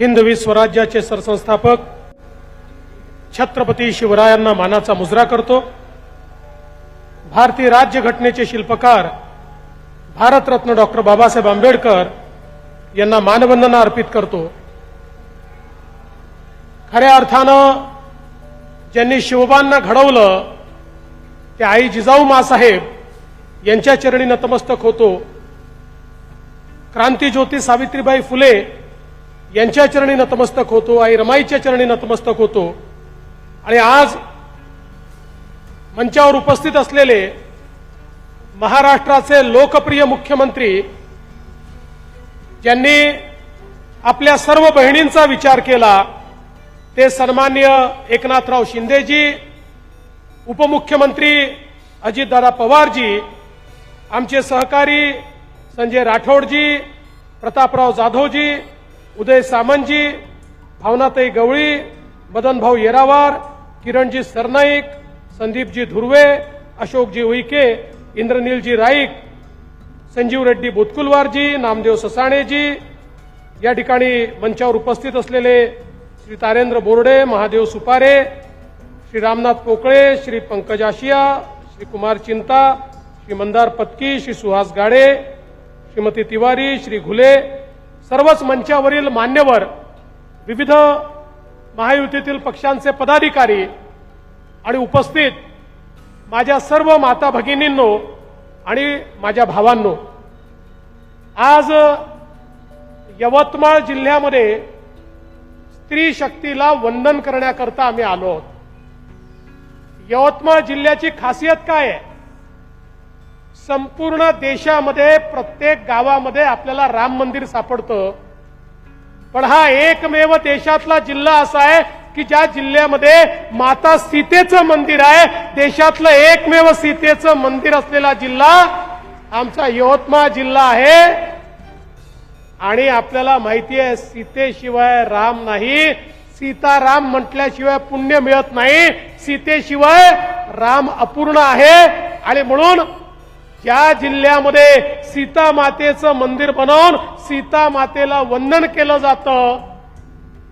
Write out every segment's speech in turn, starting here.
हिंदवी स्वराज्याचे सरसंस्थापक छत्रपती शिवरायांना मानाचा मुजरा करतो. भारतीय राज्यघटनेचे शिल्पकार भारतरत्न डॉक्टर बाबासाहेब आंबेडकर यांना मानवंदना अर्पित करतो. खऱ्या अर्थानं ज्यांनी शिवबांना घडवलं ते आई जिजाऊ मासाहेब यांच्या चरणी नतमस्तक होतो. क्रांतीज्योती सावित्रीबाई फुले यांच्या चरणी नतमस्तक होतो आई रमाईच्या चरणी नतमस्तक होतो. आणि आज मंचावर उपस्थित असलेले महाराष्ट्राचे लोकप्रिय मुख्यमंत्री ज्यांनी आपल्या सर्व बहिणींचा विचार केला ते सन्मान्य एकनाथराव शिंदेजी उपमुख्यमंत्री अजितदादा पवारजी आमचे सहकारी संजय राठोडजी प्रतापराव जाधवजी उदय सामंतजी भावनाताई गवळी मदनभाऊ येरावार किरणजी सरनाईक संदीपजी धुर्वे अशोकजी उईके इंद्रनीलजी राईक संजीव रेड्डी बोतकुलवारजी नामदेव ससाणेजी या ठिकाणी मंचावर उपस्थित असलेले श्री तारेंद्र बोर्डे महादेव सुपारे श्री रामनाथ पोकळे श्री पंकज आशिया श्री कुमार चिंता श्री मंदार पत्की श्री सुहास गाडे श्रीमती तिवारी श्री घुले सर्वच मंचावरील मान्यवर विविध महायुतीतील पक्षांचे पदाधिकारी आणि उपस्थित माझ्या सर्व माता भगिनींनो आणि माझ्या भावांनो आज यवतमाळ जिल्ह्यामध्ये स्त्री शक्तीला वंदन करण्याकरता आम्ही आलो आहोत. यवतमाळ जिल्ह्याची खासियत काय आहे? संपूर्ण देशामध्ये प्रत्येक गावामध्ये आपल्याला राम मंदिर सापडतं. पण हा एकमेव देशातला जिल्हा असा आहे की ज्या जिल्ह्यामध्ये माता सीतेचं मंदिर आहे देशातलं एकमेव सीतेचं मंदिर असलेला जिल्हा आमचा यवतमाळ जिल्हा आहे. आणि आपल्याला माहिती आहे सीतेशिवाय राम नाही सीताराम म्हटल्याशिवाय पुण्य मिळत नाही सीतेशिवाय राम अपूर्ण आहे. आणि म्हणून या जिल्ह्यामध्ये सीता मातेचं मंदिर बनवून सीता मातेला वंदन केलं जातं.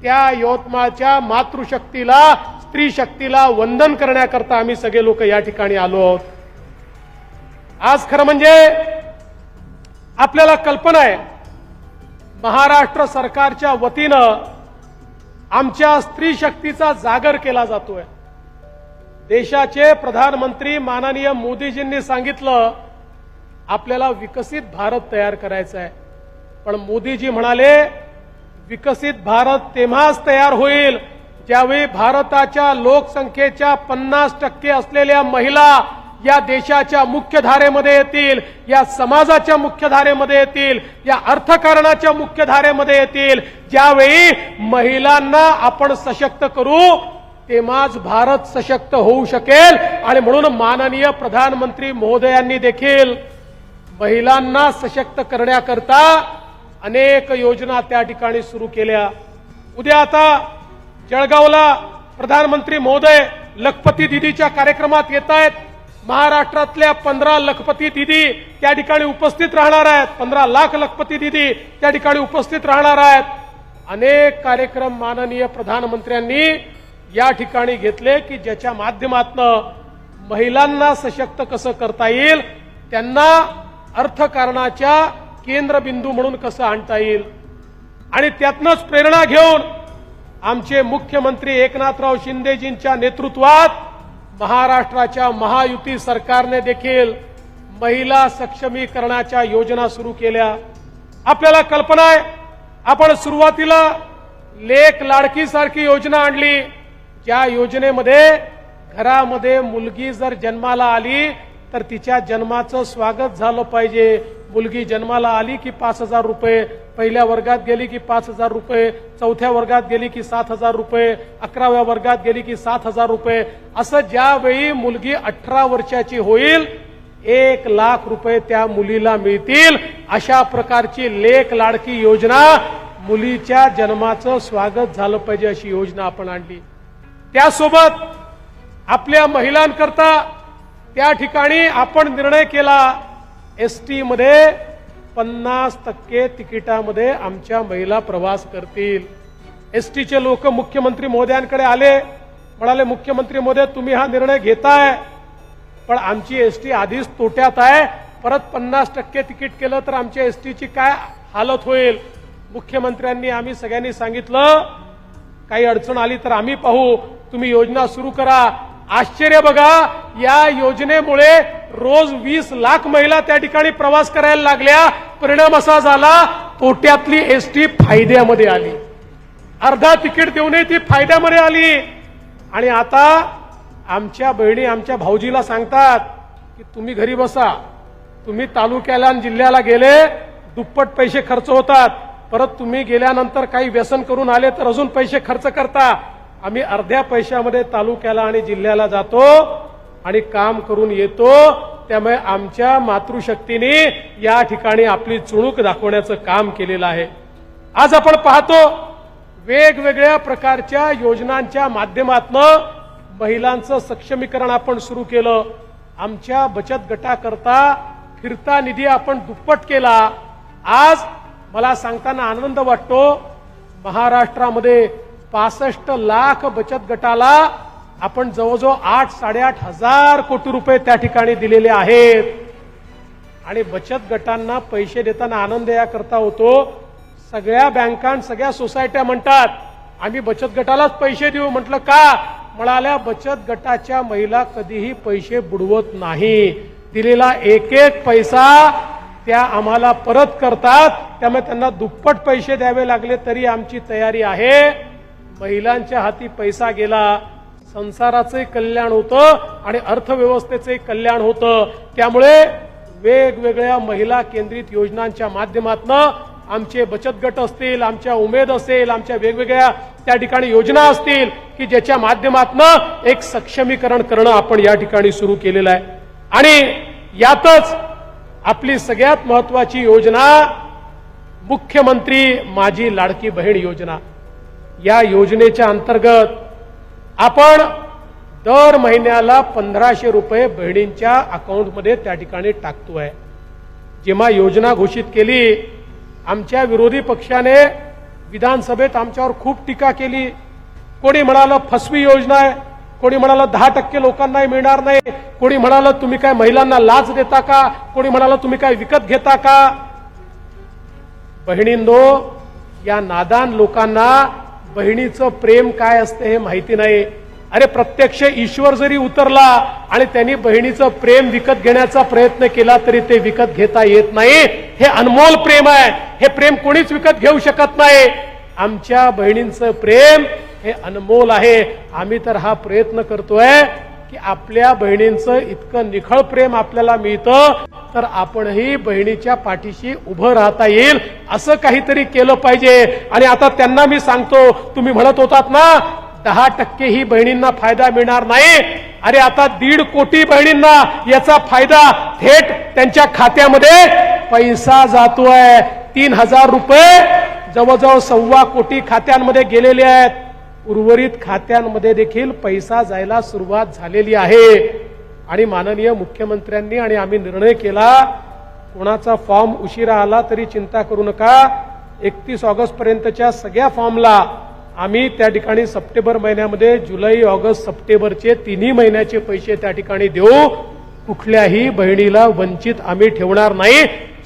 त्या यवतमाळच्या मातृशक्तीला स्त्री शक्तीला वंदन करण्याकरता आम्ही सगळे लोक या ठिकाणी आलो आहोत. आज खरं म्हणजे आपल्याला कल्पना आहे महाराष्ट्र सरकारच्या वतीनं आमच्या स्त्री शक्तीचा जागर केला जातोय. देशाचे प्रधानमंत्री माननीय मोदीजींनी सांगितलं आपल्याला विकसित भारत तयार करायचा आहे. पण मोदीजी म्हणाले विकसित भारत तेव्हाच तयार होईल ज्यावेळी भारताच्या लोकसंख्येच्या पन्नास टक्के असलेल्या महिला या देशाच्या मुख्यधारेमध्ये येतील या समाजाच्या मुख्यधारेमध्ये येतील या अर्थकारणाच्या मुख्यधारेमध्ये येतील. ज्यावेळी महिलांना आपण सशक्त करू तेव्हाच भारत सशक्त होऊ शकेल. आणि म्हणून माननीय प्रधानमंत्री महोदयांनी देखील महिलांना सशक्त करण्याकरता अनेक योजना त्या ठिकाणी सुरू केल्या. उद्या आता जळगावला प्रधानमंत्री महोदय लखपती दिदीच्या कार्यक्रमात येत आहेत. महाराष्ट्रातल्या पंधरा लखपती दिदी त्या ठिकाणी उपस्थित राहणार आहेत. पंधरा लाख लखपती दिदी त्या ठिकाणी उपस्थित राहणार आहेत. अनेक कार्यक्रम माननीय प्रधानमंत्र्यांनी या ठिकाणी घेतले की ज्याच्या माध्यमातनं महिलांना सशक्त कसं करता येईल त्यांना अर्थकारणाच्या केंद्रबिंदू म्हणून कसं आणता येईल? आणि त्यातनंच प्रेरणा घेऊन आमचे मुख्यमंत्री एकनाथराव शिंदेजींच्या नेतृत्वात महाराष्ट्राच्या महायुती सरकारने देखील महिला सक्षमीकरणाच्या योजना सुरू केल्या. आपल्याला कल्पना आहे आपण सुरुवातीला लेख लाडकीसारखी योजना आणली. ज्या योजनेमध्ये घरामध्ये मुलगी जर जन्माला आली तर तिच्या जन्माचं स्वागत झालं पाहिजे. मुलगी जन्माला आली की पाच हजार रुपये पहिल्या वर्गात गेली की पाच हजार रुपये चौथ्या वर्गात गेली की सात हजार रुपये अकराव्या वर्गात गेली की सात हजार रुपये. असं ज्यावेळी मुलगी अठरा वर्षाची होईल एक लाख रुपये त्या मुलीला मिळतील. अशा प्रकारची लेख लाडकी योजना मुलीच्या जन्माचं स्वागत झालं पाहिजे अशी योजना आपण आणली. त्यासोबत आपल्या महिलांकरता त्या ठिकाणी आपण निर्णय केला. एस टीमध्ये पन्नास टक्के तिकिटामध्ये आमच्या महिला प्रवास करतील. एसटीचे लोक मुख्यमंत्री मोदयांकडे आले. म्हणाले मुख्यमंत्री महोदय तुम्ही हा निर्णय घेताय. पण आमची एसटी आधीच तोट्यात आहे. परत पन्नास टक्के तिकीट केलं तर आमच्या एसटीची काय हालत होईल? मुख्यमंत्र्यांनी आम्ही सगळ्यांनी सांगितलं काही अडचण आली तर आम्ही पाहू. तुम्ही योजना सुरू करा. आश्चर्य बघा या योजनेमुळे रोज वीस लाख महिला त्या ठिकाणी प्रवास करायला लागल्या. परिणाम असा झाला तोट्यातली एसटी फायद्यामध्ये आली. अर्धा तिकीट देऊनही ती फायद्यामध्ये आली. आणि आता आमच्या बहिणी आमच्या भाऊजीला सांगतात की तुम्ही घरी बसा. तुम्ही तालुक्याला आणि जिल्ह्याला गेले दुप्पट पैसे खर्च होतात. परत तुम्ही गेल्यानंतर काही व्यसन करून आले तर अजून पैसे खर्च करता. आम्ही अर्ध्या पैशामध्ये तालुक्याला आणि जिल्ह्याला जातो आणि काम करून येतो. त्यामुळे आमच्या मातृशक्तीने या ठिकाणी आपली चुणूक दाखवण्याचं काम केलेलं आहे. आज आपण पाहतो वेगवेगळ्या प्रकारच्या योजनांच्या माध्यमातनं महिलांचं सक्षमीकरण आपण सुरू केलं. आमच्या बचत गटाकरता फिरता निधी आपण दुप्पट केला. आज मला सांगताना आनंद वाटतो. महाराष्ट्रामध्ये पासष्ट लाख बचत गटाला आपण जवळजवळ आठ साडेआठ हजार कोटी रुपये त्या ठिकाणी दिलेले आहेत. आणि बचत गटांना पैसे देताना आनंद याकरता होतो. सगळ्या बँका सगळ्या सोसायट्या म्हणतात आम्ही बचत गटालाच पैसे देऊ. म्हटलं का? म्हणाल्या बचत गटाच्या महिला कधीही पैसे बुडवत नाही. दिलेला एक एक पैसा त्या आम्हाला परत करतात. त्यामुळे त्यांना दुप्पट पैसे द्यावे लागले तरी आमची तयारी आहे. महिलांच्या हाती पैसा गेला संसाराचंही कल्याण होतं आणि अर्थव्यवस्थेचंही कल्याण होतं. त्यामुळे वेगवेगळ्या महिला केंद्रित योजनांच्या माध्यमातून आमचे बचत गट असतील आमच्या उमेद असेल आमच्या वेगवेगळ्या त्या ठिकाणी योजना असतील की ज्याच्या माध्यमातून एक सक्षमीकरण करणं आपण या ठिकाणी सुरू केलेलं आहे. आणि यातच आपली सगळ्यात महत्वाची योजना मुख्यमंत्री माझी लाडकी बहीण योजना. या योजनेच्या अंतर्गत आपण दर महिन्याला पंधराशे रुपये बहिणींच्या अकाउंटमध्ये त्या ठिकाणी टाकतोय. जेव्हा योजना घोषित केली आमच्या विरोधी पक्षाने विधानसभेत आमच्यावर खूप टीका केली. कोणी म्हणालं फसवी योजना आहे कोणी म्हणालं दहा टक्के लोकांनाही मिळणार नाही कोणी म्हणालं तुम्ही काय महिलांना लाच देता का कोणी म्हणालं तुम्ही काय विकत घेता का? बहिणींनो या नादान लोकांना बहिणीचं प्रेम काय असते हे माहिती नाही. अरे प्रत्यक्ष ईश्वर जरी उतरला आणि त्यांनी बहिणीचं प्रेम विकत घेण्याचा प्रयत्न केला तरी ते विकत घेता येत नाही. हे अनमोल प्रेम आहे. हे प्रेम कोणीच विकत घेऊ शकत नाही. आमच्या बहिणींचं प्रेम हे अनमोल आहे. आम्ही तर हा प्रयत्न करतोय की आपल्या बहिणींचं इतकं निखळ प्रेम आपल्याला मिळतं तर आपणही बहिणीच्या पाठीशी उभं राहता येईल असं काहीतरी केलं पाहिजे. आणि आता त्यांना मी सांगतो तुम्ही म्हणत होतात ना दहा टक्के ही बहिणींना फायदा मिळणार नाही. अरे आता दीड कोटी बहिणींना याचा फायदा थेट त्यांच्या खात्यामध्ये पैसा जातोय. तीन हजार रुपये जवळजवळ सव्वा कोटी खात्यांमध्ये गेलेले आहेत. उर्वरित खात्यांमध्ये देखील पैसा जायला सुरुवात झालेली आहे. आणि माननीय मुख्यमंत्र्यांनी आणि आम्ही निर्णय केला कोणाचा फॉर्म उशिरा आला तरी चिंता करू नका. एकतीस ऑगस्ट पर्यंतच्या सगळ्या फॉर्मला आम्ही त्या ठिकाणी सप्टेंबर महिन्यामध्ये जुलै ऑगस्ट सप्टेंबरचे तिन्ही महिन्याचे पैसे त्या ठिकाणी देऊ. कुठल्याही बहिणीला वंचित आम्ही ठेवणार नाही.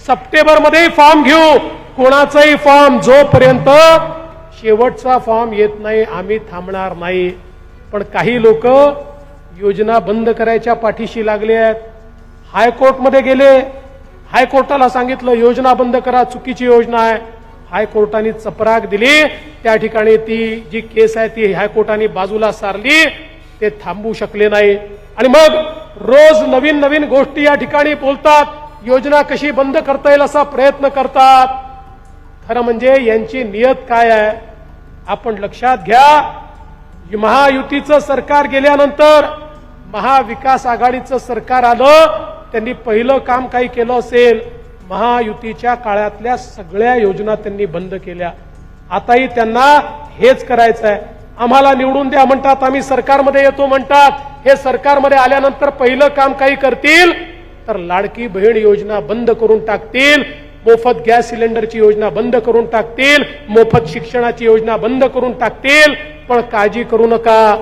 सप्टेंबरमध्येही फॉर्म घेऊ. कोणाचाही फॉर्म जोपर्यंत शेवटचा फॉर्म येत नाही आम्ही थांबणार नाही. पण काही लोक योजना बंद करायच्या पाठीशी लागले आहेत. हायकोर्टमध्ये गेले. हायकोर्टाला सांगितलं योजना बंद करा चुकीची योजना आहे. हायकोर्टाने चपराक दिली. त्या ठिकाणी ती जी केस आहे ती हायकोर्टाने बाजूला सारली. ते थांबू शकले नाही. आणि मग रोज नवीन नवीन गोष्टी या ठिकाणी बोलतात. योजना कशी बंद करता येईल असा प्रयत्न करतात. खरं म्हणजे यांची नियत काय आहे? आपण लक्षात घ्या महायुतीचं सरकार गेल्यानंतर महाविकास आघाडीचं सरकार आलं त्यांनी पहिलं काम काही केलं असेल महायुतीच्या काळातल्या सगळ्या योजना त्यांनी बंद केल्या. आताही त्यांना हेच करायचं आहे. आम्हाला निवडून द्या म्हणतात आम्ही सरकारमध्ये येतो म्हणतात. हे सरकारमध्ये आल्यानंतर पहिलं काम काही करतील तर लाडकी बहीण योजना बंद करून टाकतील मोफत गॅस सिलेंडरची योजना बंद करून टाकतील मोफत शिक्षणाची योजना बंद करून टाकतील पण काळजी करू नका.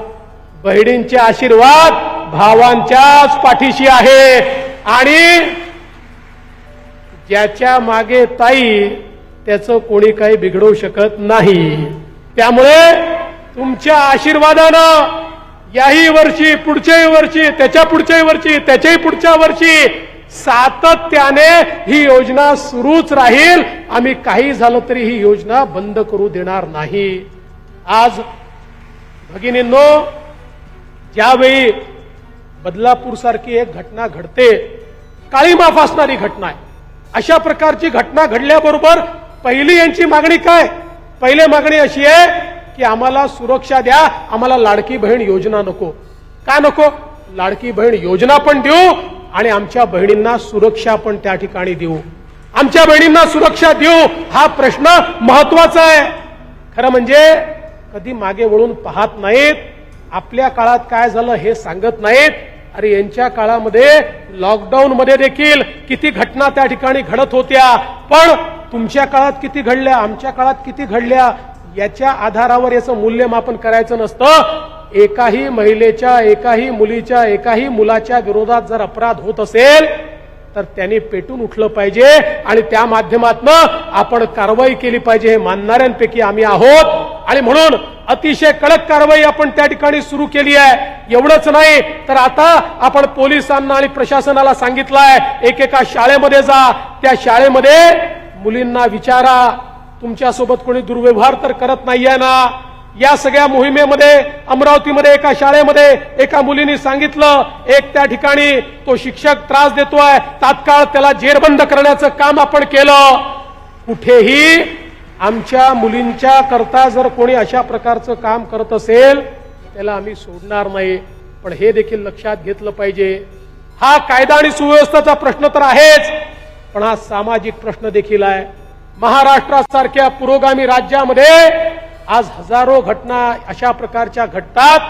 बहिणींचे आशीर्वाद भावांच्याच पाठीशी आहे. आणि ज्याच्या मागे ताई त्याचं कोणी काही बिघडवू शकत नाही. त्यामुळे तुमच्या आशीर्वादानं याही वर्षी पुढच्याही वर्षी त्याच्या पुढच्याही वर्षी त्याच्याही पुढच्या वर्षी सातत्याने ही योजना सुरूच राहील. आम्ही काही झालं तरी ही योजना बंद करू देणार नाही. आज भगिनींनो ज्यावेळी बदलापूर सारखी एक घटना घडते काळीमाफ असणारी घटना आहे. अशा प्रकारची घटना घडल्याबरोबर पहिली यांची मागणी काय? पहिले मागणी अशी आहे की आम्हाला सुरक्षा द्या आम्हाला लाडकी बहीण योजना नको. का नको? लाडकी बहीण योजना पण देऊ आणि आमच्या बहिणींना सुरक्षा आपण त्या ठिकाणी देऊ. आमच्या बहिणींना सुरक्षा देऊ हा प्रश्न महत्त्वाचा आहे. खरं म्हणजे कधी मागे वळून पाहत नाहीत आपल्या काळात काय झालं हे सांगत नाहीत. अरे यांच्या काळामध्ये लॉकडाऊन मध्ये देखील किती घटना त्या ठिकाणी घडत होत्या. पण तुमच्या काळात किती घडल्या आमच्या काळात किती घडल्या याच्या आधारावर याचं मूल्यमापन करायचं नसतं. एकाही महिलेच्या एकाही मुलीच्या एकाही मुलाच्या विरोधात जर अपराध होत असेल तर त्यांनी पेटून उठलं पाहिजे आणि त्या माध्यमातनं आपण कारवाई केली पाहिजे हे मानणाऱ्यांपैकी आम्ही आहोत. आणि म्हणून अतिशय कडक कारवाई आपण त्या ठिकाणी सुरू केली आहे. एवढंच नाही तर आता आपण पोलिसांना आणि प्रशासनाला सांगितलंय एकेका शाळेमध्ये जा. त्या शाळेमध्ये मुलींना विचारा. तुमच्यासोबत कोणी दुर्व्यवहार तर करत नाहीये ना. या सगळ्या मोहिमेमध्ये अमरावतीमध्ये एका शाळेमध्ये एका मुलीने सांगितलं एक त्या ठिकाणी तो शिक्षक त्रास देतोय तात्काळ त्याला जेरबंद करण्याचं काम आपण केलं. कुठेही आमच्या मुलींच्या करता जर कोणी अशा प्रकारचं काम करत असेल त्याला आम्ही सोडणार नाही. पण हे देखील लक्षात घेतलं पाहिजे. हा कायदा आणि सुव्यवस्थेचा प्रश्न तर आहेच पण हा सामाजिक प्रश्न देखील आहे. महाराष्ट्रासारख्या पुरोगामी राज्यामध्ये आज हजारो घटना अशा प्रकारच्या घटतात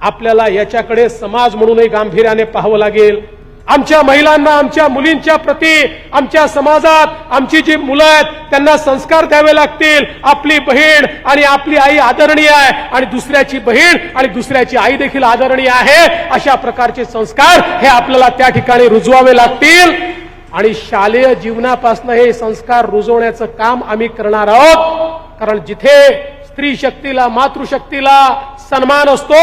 आपल्याला याच्याकडे समाज म्हणूनही गांभीर्याने पाहावं लागेल. आमच्या महिलांना आमच्या मुलींच्या प्रती आमच्या समाजात आमची जी मुलं आहेत त्यांना संस्कार द्यावे लागतील. आपली बहीण आणि आपली आई आदरणीय आहे आणि दुसऱ्याची बहीण आणि दुसऱ्याची आई देखील आदरणीय आहे. अशा प्रकारचे संस्कार हे आपल्याला त्या ठिकाणी रुजवावे लागतील. आणि शालेय जीवनापासून हे संस्कार रुजवण्याचं काम आम्ही करणार आहोत. कारण जिथे स्त्री शक्तीला मातृशक्तीला सन्मान असतो.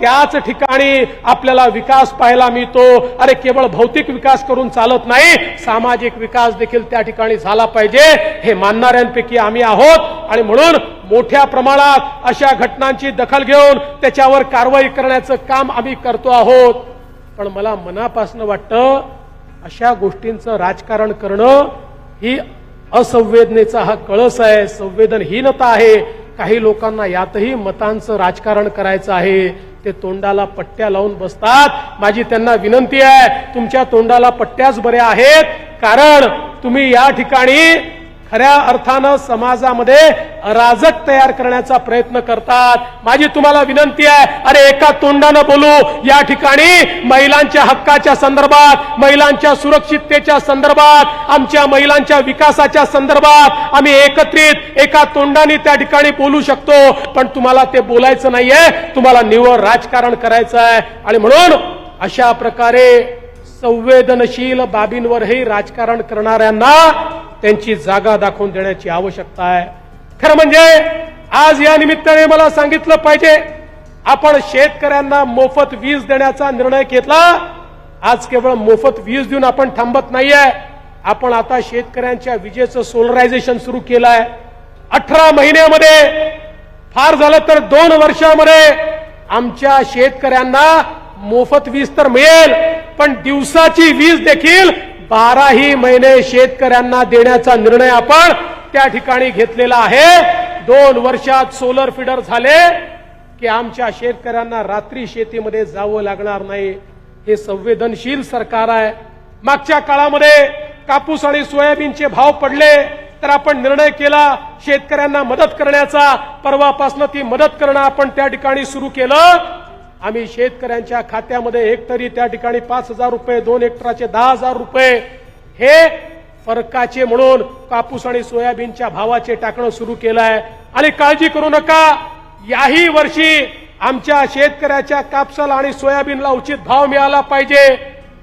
त्याच ठिकाणी आपल्याला विकास पाहायला मिळतो. अरे केवळ भौतिक विकास करून चालत नाही सामाजिक विकास देखील त्या ठिकाणी झाला पाहिजे. हे मानणाऱ्यांपैकी आम्ही आहोत. आणि म्हणून मोठ्या प्रमाणात अशा घटनांची दखल घेऊन त्याच्यावर कारवाई करण्याचं काम आम्ही करतो आहोत. पण मला मनापासून वाटतं अशा गोष्टींचं राजकारण करणं ही असंवेदनेचा हा कळस आहे संवेदनहीनता आहे. काही लोकांना यातही मतांचं राजकारण करायचं आहे. ते तोंडाला पट्ट्या लावून बसतात. माझी त्यांना विनंती आहे तुमच्या तोंडाला पट्ट्याच बऱ्या आहेत. कारण तुम्ही या ठिकाणी खऱ्या अर्थानं समाजामध्ये अराजक तयार करण्याचा प्रयत्न करतात. माझी तुम्हाला विनंती आहे अरे एका तोंडानं बोलू. या ठिकाणी महिलांच्या हक्काच्या संदर्भात महिलांच्या सुरक्षिततेच्या संदर्भात आमच्या महिलांच्या विकासाच्या संदर्भात आम्ही एकत्रित एका तोंडाने त्या ठिकाणी बोलू शकतो. पण तुम्हाला ते बोलायचं नाहीये. तुम्हाला निव्वळ राजकारण करायचं आहे. आणि म्हणून अशा प्रकारे संवेदनशील बाबींवरही राजकारण करणाऱ्यांना त्यांची जागा दाखवून देण्याची आवश्यकता आहे. खरं म्हणजे आज या निमित्ताने मला सांगितलं पाहिजे आपण शेतकऱ्यांना मोफत वीज देण्याचा निर्णय घेतला आज केवळ मोफत वीज देऊन आपण थांबत नाहीये. आपण आता शेतकऱ्यांच्या विजेचं सोलरायझेशन सुरू केलं आहे अठरा महिन्यामध्ये फार झालं तर दोन वर्षामध्ये आमच्या शेतकऱ्यांना मोफत वीज तर मिळेल पण दिवसाची वीज देखील बाराही महिने शेतकऱ्यांना देण्याचा निर्णय आपण त्या ठिकाणी घेतलेला आहे. दोन वर्षात सोलर फिडर झाले की आमच्या शेतकऱ्यांना रात्री शेतीमध्ये जावं लागणार नाही. हे संवेदनशील सरकार आहे. मागच्या काळामध्ये कापूस आणि सोयाबीनचे भाव पडले तर आपण निर्णय केला शेतकऱ्यांना मदत करण्याचा. परवापासून ती मदत करणं आपण त्या ठिकाणी सुरू केलं. आम्ही शेतकऱ्यांच्या खात्यामध्ये हेक्टरी त्या ठिकाणी पाच हजार रुपये दोन हेक्टराचे दहा हजार रुपये हे फरकाचे म्हणून कापूस आणि सोयाबीनच्या भावाचे टाकणं सुरू केलं आहे आणि काळजी करू नका याही वर्षी आमच्या शेतकऱ्याच्या कापसाला आणि सोयाबीनला उचित भाव मिळाला पाहिजे.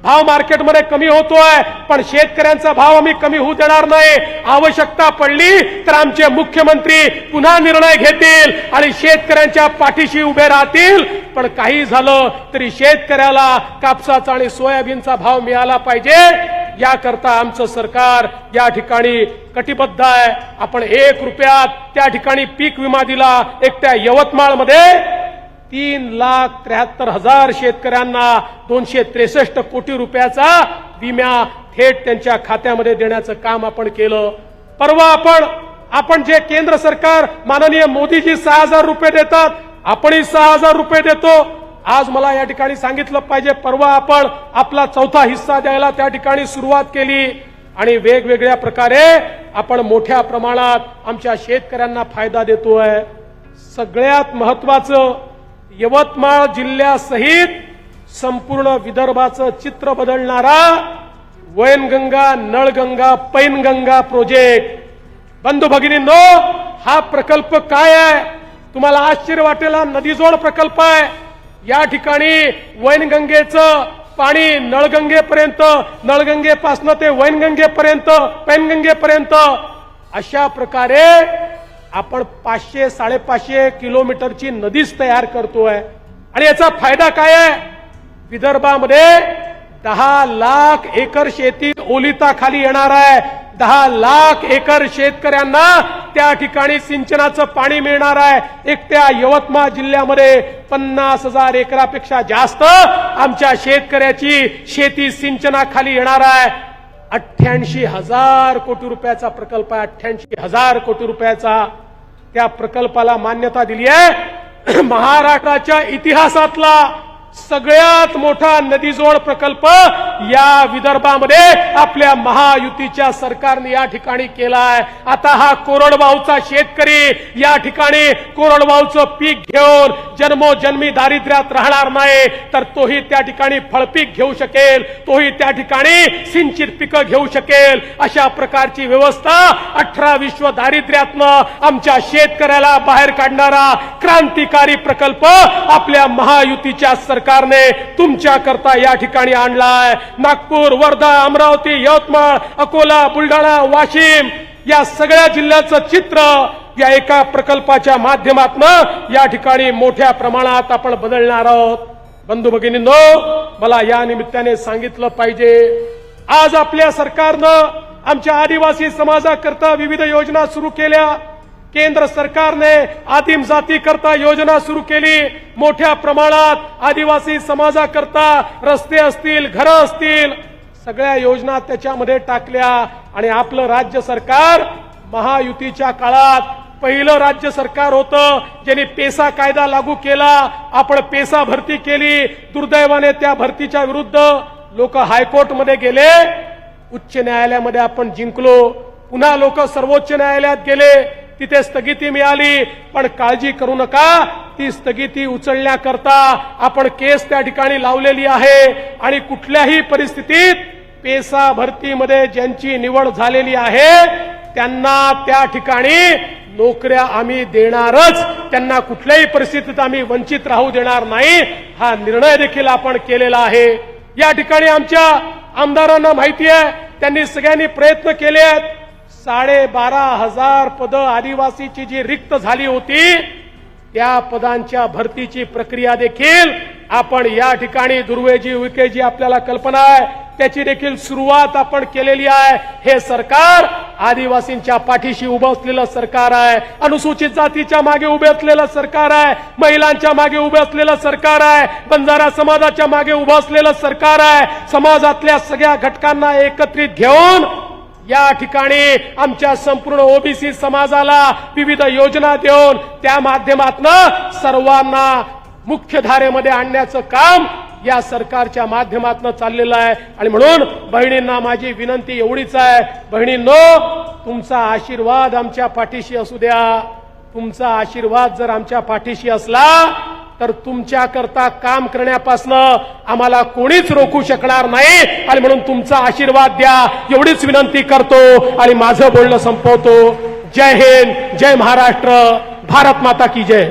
भाव मार्केटमध्ये कमी होतोय पण शेतकऱ्यांचा भाव आम्ही कमी होऊ देणार नाही. आवश्यकता पडली तर आमचे मुख्यमंत्री पुन्हा निर्णय घेतील आणि शेतकऱ्यांच्या पाठीशी उभे राहतील. पण काही झालं तरी शेतकऱ्याला कापसाचा आणि सोयाबीनचा भाव मिळाला पाहिजे. याकरता आमचं सरकार या ठिकाणी कटिबद्ध आहे. आपण एक रुपयात त्या ठिकाणी पीक विमा दिला एक त्या यवतमाळमध्ये. तीन लाख त्र्याहत्तर हजार शेतकऱ्यांना दोनशे त्रेसष्ट कोटी रुपयाचा विम्या थेट त्यांच्या खात्यामध्ये देण्याचं काम आपण केलं. परवा आपण आपण जे केंद्र सरकार माननीय मोदीजी सहा हजार रुपये देतात आपणही सहा हजार रुपये देतो. आज मला या ठिकाणी सांगितलं पाहिजे परवा आपण आपला चौथा हिस्सा द्यायला त्या ठिकाणी सुरुवात केली. आणि वेगवेगळ्या प्रकारे आपण मोठ्या प्रमाणात आमच्या शेतकऱ्यांना फायदा देतोय. सगळ्यात महत्वाचं यवतमाळ जिल्ह्यासहित संपूर्ण विदर्भाचं चित्र बदलणारा वैनगंगा नळगंगा पैनगंगा प्रोजेक्ट बंधू भगिनींनो हा प्रकल्प काय आहे? तुम्हाला आश्चर्य वाटेल हा नदीजोड प्रकल्प आहे. या ठिकाणी वैनगंगेचं पाणी नळगंगेपर्यंत नळगंगेपासनं ते वैनगंगेपर्यंत पैनगंगेपर्यंत अशा प्रकारे आपण पाचशे साडेपाचशे किलोमीटरची नदीच तयार करतोय. आणि याचा फायदा काय आहे? विदर्भामध्ये दहा लाख एकर शेती ओलिताखाली येणार आहे. दहा लाख एकर शेतकऱ्यांना त्या ठिकाणी सिंचनाचं पाणी मिळणार आहे. एक त्या यवतमाळ जिल्ह्यामध्ये पन्नास हजार एकरापेक्षा जास्त आमच्या शेतकऱ्याची शेती सिंचनाखाली येणार आहे. अठ्ठ्याऐंशी हजार कोटी रुपयाचा प्रकल्प आहे. अठ्ठ्याऐंशी हजार कोटी रुपयाचा त्या प्रकल्पाला मान्यता दिली आहे. महाराष्ट्राच्या इतिहासातला सगळ्यात मोठा नदीजोड प्रकल्प या विदर्भामध्ये आपल्या महायुतीच्या सरकारने या ठिकाणी केला आता हा कोरडवाहूचा शेतकरी या ठिकाणी कोरडवाहूचं पीक घेऊन जन्मोजन्मी दारिद्र्यात राहणार नाही तर तोही त्या ठिकाणी फळपीक घेऊ शकेल तोही त्या ठिकाणी सिंचित पिकं घेऊ शकेल. अशा प्रकारची व्यवस्था अठरा विश्व दारिद्र्यातनं आमच्या शेतकऱ्याला बाहेर काढणारा क्रांतिकारी प्रकल्प आपल्या महायुतीच्या सरकार सरकारने तुमच्या करता या ठिकाणी आणलाय. नागपूर वर्धा अमरावती यवतमाळ अकोला बुलढाणा वाशिम या सगळ्या जिल्ह्याचं चित्र या एका प्रकल्पाच्या माध्यमातून या ठिकाणी मोठ्या प्रमाणात आपण बदलणार आहोत. बंधू भगिनींनो मला या निमित्ताने सांगितलं पाहिजे. आज आपल्या सरकारनं आमच्या आदिवासी समाजाकरता विविध योजना सुरू केल्या. केंद्र सरकारने आदिम जाती करता योजना सुरू केली. मोठ्या प्रमाणात आदिवासी समाजाकरता रस्ते असतील घरं असतील सगळ्या योजना त्याच्यामध्ये टाकल्या. आणि आपलं राज्य सरकार महायुतीच्या काळात पहिलं राज्य सरकार होतं ज्यांनी पेसा कायदा लागू केला. आपण पेसा भरती केली. दुर्दैवाने त्या भरतीच्या विरुद्ध लोक हायकोर्टमध्ये गेले. उच्च न्यायालयामध्ये आपण जिंकलो. पुन्हा लोक सर्वोच्च न्यायालयात गेले. तिथे स्थगिती मिळाली. पण काळजी करू नका. ती स्थगिती उचलण्याकरता आपण केस त्या ठिकाणी लावलेली आहे. आणि कुठल्याही परिस्थितीत पेसा भरतीमध्ये ज्यांची निवड झालेली आहे त्यांना त्या ठिकाणी नोकऱ्या आम्ही देणारच. त्यांना कुठल्याही परिस्थितीत आम्ही वंचित राहू देणार नाही. हा निर्णय देखील आपण केलेला आहे. या ठिकाणी आमच्या आमदारांना माहिती आहे त्यांनी सगळ्यांनी प्रयत्न केले आहेत. साडेबारा हजार पदं आदिवासीची जी रिक्त झाली होती त्या पदांच्या भरतीची प्रक्रिया देखील आपण या ठिकाणी दुर्वेजी विकेजी आपल्याला कल्पना आहे. त्याची देखील सुरुवात आपण केलेली आहे. हे सरकार आदिवासींच्या पाठीशी उभं असलेलं सरकार आहे. अनुसूचित जातीच्या मागे उभे असलेलं सरकार आहे. महिलांच्या मागे उभे असलेलं सरकार आहे. बंजारा समाजाच्या मागे उभं असलेलं सरकार आहे. समाजातल्या सगळ्या घटकांना एकत्रित घेऊन या ठिकाणी आमच्या संपूर्ण ओबीसी समाजाला विविध योजना देऊन त्या माध्यमातनं सर्वांना मुख्य धारेमध्ये आणण्याचं काम या सरकारच्या माध्यमातून चाललेलं आहे. आणि म्हणून बहिणींना माझी विनंती एवढीच आहे. बहिणींनो तुमचा आशीर्वाद आमच्या पाठीशी असू द्या. तुमचा आशीर्वाद जर आमच्या पाठीशी असला तर तुमच्याकरता काम करण्यापासनं आम्हाला कोणीच रोखू शकणार नाही. आणि म्हणून तुमचा आशीर्वाद द्या. एवढीच विनंती करतो आणि माझं बोलणं संपवतो. जय हिंद जय महाराष्ट्र भारत माता की जय.